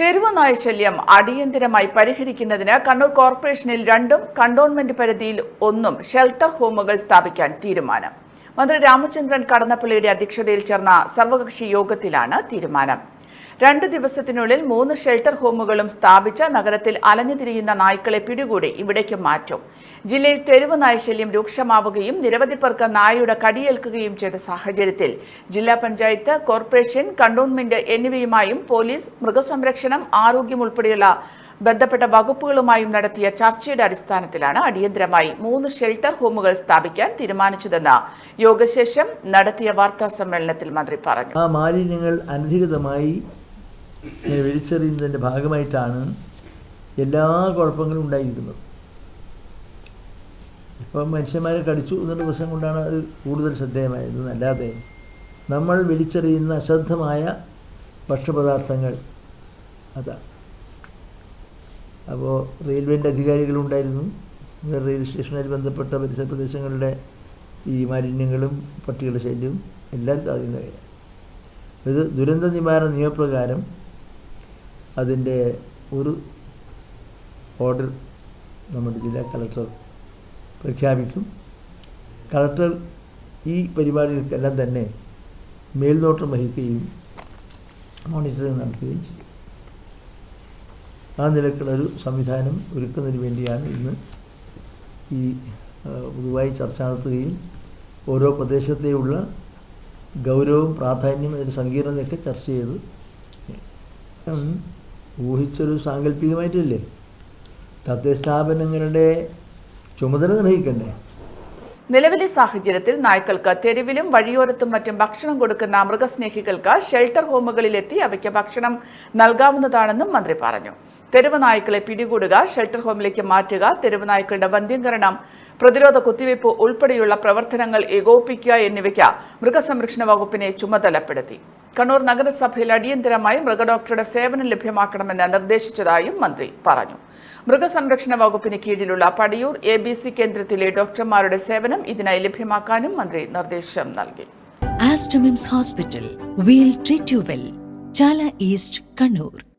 തെരുവ് നായ ശല്യം അടിയന്തരമായി പരിഹരിക്കുന്നതിന് കണ്ണൂർ കോർപ്പറേഷനിൽ രണ്ടും കണ്ടോൺമെന്റ് പരിധിയിൽ ഒന്നും ഷെൽട്ടർ ഹോമുകൾ സ്ഥാപിക്കാൻ തീരുമാനം. മന്ത്രി രാമചന്ദ്രൻ കടന്നപ്പള്ളിയുടെ അധ്യക്ഷതയിൽ ചേർന്ന സർവകക്ഷി യോഗത്തിലാണ് തീരുമാനം. രണ്ട് ദിവസത്തിനുള്ളിൽ മൂന്ന് ഷെൽട്ടർ ഹോമുകളും സ്ഥാപിച്ച നഗരത്തിൽ അലഞ്ഞുതിരിയുന്ന നായ്ക്കളെ പിടികൂടി ഇവിടേക്ക് മാറ്റും. ജില്ലയിൽ തെരുവ് നായശല്യം രൂക്ഷമാവുകയും നിരവധി പേർക്ക് നായയുടെ കടിയേൽക്കുകയും ചെയ്ത സാഹചര്യത്തിൽ ജില്ലാ പഞ്ചായത്ത് കോർപ്പറേഷൻ കണ്ടോൺമെന്റ് എന്നിവയുമായും പോലീസ് മൃഗസംരക്ഷണം ആരോഗ്യം ഉൾപ്പെടെയുള്ള ബന്ധപ്പെട്ട വകുപ്പുകളുമായും നടത്തിയ ചർച്ചയുടെ അടിസ്ഥാനത്തിലാണ് അടിയന്തരമായി മൂന്ന് ഷെൽട്ടർ ഹോമുകൾ സ്ഥാപിക്കാൻ തീരുമാനിച്ചതെന്ന് യോഗശേഷം നടത്തിയ വാർത്താ സമ്മേളനത്തിൽ മന്ത്രി പറഞ്ഞു. ആ മാലിന്യങ്ങൾ അനധികൃതമായി ഇങ്ങനെ വലിച്ചെറിയുന്നതിന്റെ ഭാഗമായിട്ടാണ് എല്ലാ കുഴപ്പങ്ങളും ഉണ്ടായിരിക്കുന്നത്. ഇപ്പം മനുഷ്യന്മാരെ കടിച്ചു എന്നുള്ള പ്രശ്നം കൊണ്ടാണ് അത് കൂടുതൽ ശ്രദ്ധേയമായത് അല്ലാതെ നമ്മൾ വിളിച്ചെറിയുന്ന അശ്രദ്ധമായ ഭക്ഷ്യപദാർത്ഥങ്ങൾ അതാണ് അപ്പോൾ റെയിൽവേന്റെ അധികാരികളുണ്ടായിരുന്നു. റെയിൽവേ സ്റ്റേഷനുമായി ബന്ധപ്പെട്ട പരിസര പ്രദേശങ്ങളുടെ ഈ മാലിന്യങ്ങളും പട്ടികളുടെ ശല്യവും എല്ലാവർക്കും അറിയുന്ന കാര്യം ഇത് ദുരന്ത നിവാരണ നിയമപ്രകാരം അതിന്റെ ഒരു ഓർഡർ നമ്മുടെ ജില്ലാ കളക്ടർ പ്രഖ്യാപിക്കും. കളക്ടർ ഈ പരിപാടികൾക്കെല്ലാം തന്നെ മേൽനോട്ടം വഹിക്കുകയും മോണിറ്ററിംഗ് നടത്തുകയും ചെയ്യും. ആ നിലക്കുള്ളൊരു സംവിധാനം ഒരുക്കുന്നതിന് വേണ്ടിയാണ് ഇന്ന് ഈ പൊതുവായി ചർച്ച നടത്തുകയും ഓരോ പ്രദേശത്തെയുള്ള ഗൗരവവും പ്രാധാന്യവും അതിന്റെ സങ്കീർണതയൊക്കെ ചർച്ച ചെയ്ത്. ഊഹിച്ചൊരു സാങ്കല്പികമായിട്ടല്ലേ തദ്ദേശസ്ഥാപനങ്ങളുടെ ചുമതല നിർവഹിക്കണ്ടേ? നിലവിലെ സാഹചര്യത്തിൽ നായ്ക്കൾക്ക് തെരുവിലും വഴിയോരത്തും മറ്റും ഭക്ഷണം കൊടുക്കുന്ന മൃഗസ്നേഹികൾക്ക് ഷെൽട്ടർ ഹോമുകളിലെത്തി അവയ്ക്ക് ഭക്ഷണം നൽകാവുന്നതാണെന്നും മന്ത്രി പറഞ്ഞു. തെരുവ് നായ്ക്കളെ പിടികൂടുക ഷെൽട്ടർ ഹോമിലേക്ക് മാറ്റുക തെരുവ് നായ്ക്കളുടെ വന്ധ്യംകരണം പ്രതിരോധ കുത്തിവയ്പ് ഉൾപ്പെടെയുള്ള പ്രവർത്തനങ്ങൾ ഏകോപിപ്പിക്കുക എന്നിവയ്ക്ക് മൃഗസംരക്ഷണ വകുപ്പിനെ ചുമതലപ്പെടുത്തി. കണ്ണൂർ നഗരസഭയിൽ അടിയന്തരമായി മൃഗഡോക്ടറുടെ സേവനം ലഭ്യമാക്കണമെന്ന് നിർദ്ദേശിച്ചതായും മന്ത്രി പറഞ്ഞു. മൃഗസംരക്ഷണ വകുപ്പിന് കീഴിലുള്ള പടിയൂർ എ ബി സി കേന്ദ്രത്തിലെ ഡോക്ടർമാരുടെ സേവനം ഇതിനായി ലഭ്യമാക്കാനും മന്ത്രി നിർദ്ദേശം നൽകി. Aster MIMS hospital we'll treat you well Chala east Kannur.